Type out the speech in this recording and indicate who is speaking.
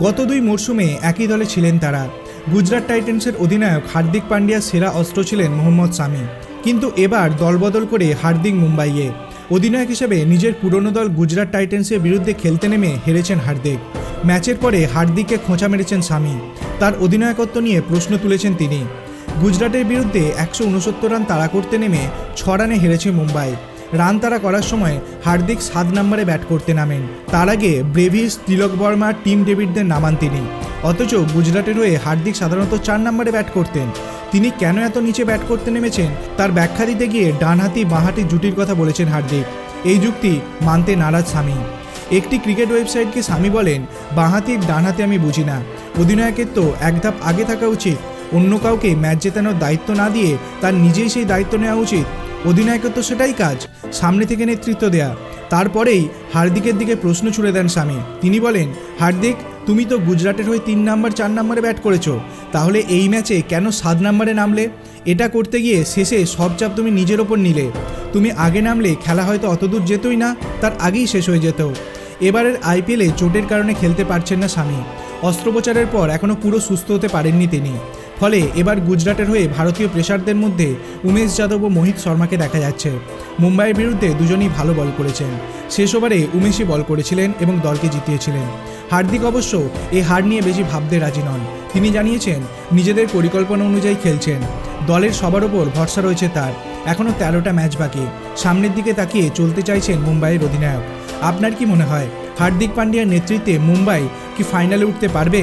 Speaker 1: গত দুই মরশুমে একই দলে ছিলেন তারা। গুজরাট টাইটেন্সের অধিনায়ক হার্দিক পান্ডিয়ার সেরা অস্ত্র ছিলেন মোহাম্মদ সামি। কিন্তু এবার দলবদল করে হার্দিক মুম্বাইয়ে। অধিনায়ক হিসেবে নিজের পুরনো দল গুজরাট টাইটেন্সের বিরুদ্ধে খেলতে নেমে হেরেছেন হার্দিক। ম্যাচের পরে হার্দিককে খোঁচা মেরেছেন সামি। তার অধিনায়কত্ব নিয়ে প্রশ্ন তুলেছেন তিনি। গুজরাটের বিরুদ্ধে একশো উনসত্তর রান তাড়া করতে নেমে ছ রানে হেরেছে মুম্বাই। রান তাড়া করার সময় হার্দিক সাত নম্বরে ব্যাট করতে নামেন। তার আগে ব্রেভিস, তিলক বর্মা, টিম ডেভিডদের নামান তিনি। অথচ গুজরাটের হয়ে হার্দিক সাধারণত চার নম্বরে ব্যাট করতেন। তিনি কেন এত নিচে ব্যাট করতে নেমেছেন, তার ব্যাখ্যা দিতে গিয়ে ডানহাতি বাঁহাতি জুটির কথা বলেছেন হার্দিক। এই যুক্তি মানতে নারাজ স্বামী একটি ক্রিকেট ওয়েবসাইটকে স্বামী বলেন, বাঁহাতির ডানহাতে আমি বুঝি না। অধিনায়কের তো এক ধাপ আগে থাকা উচিত। অন্য কাউকে ম্যাচ জেতানোর দায়িত্ব না দিয়ে তার নিজেই সেই দায়িত্ব নেওয়া উচিত। অধিনায়কের তো সেটাই কাজ। সামনে থেকে নেতৃত্ব দেয়া। তারপরেই হার্দিকের দিকে প্রশ্ন ছুড়ে দেন স্বামী তিনি বলেন, হার্দিক, তুমি তো গুজরাটের হয়ে তিন নাম্বার, চার নাম্বারে ব্যাট করেছ। তাহলে এই ম্যাচে কেন সাত নাম্বারে নামলে? এটা করতে গিয়ে শেষে সব চাপ তুমি নিজের ওপর নিলে। তুমি আগে নামলে খেলা হয়তো অতদূর যেতই না, তার আগেই শেষ হয়ে যেত। এবারের আইপিএলে চোটের কারণে খেলতে পারছেন না স্বামী অস্ত্রোপচারের পর এখনও পুরো সুস্থ হতে পারেননি তিনি। ফলে এবার গুজরাটের হয়ে ভারতীয় প্রেসারদের মধ্যে উমেশ যাদব ও মোহিত শর্মাকে দেখা যাচ্ছে। মুম্বাইয়ের বিরুদ্ধে দুজনই ভালো বল করেছেন। শেষ ওভারে উমেশই বল করেছিলেন এবং দলকে জিতিয়েছিলেন। হার্দিক অবশ্য এই হার নিয়ে বেশি ভাবতে রাজি নন। তিনি জানিয়েছেন, নিজেদের পরিকল্পনা অনুযায়ী খেলছেন। দলের সবার ওপর ভরসা রয়েছে তার। এখনও তেরোটা ম্যাচ বাকি। সামনের দিকে তাকিয়ে চলতে চাইছেন মুম্বাইয়ের অধিনায়ক। আপনার কি মনে হয়, হার্দিক পান্ডিয়ার নেতৃত্বে মুম্বাই কি ফাইনালে উঠতে পারবে?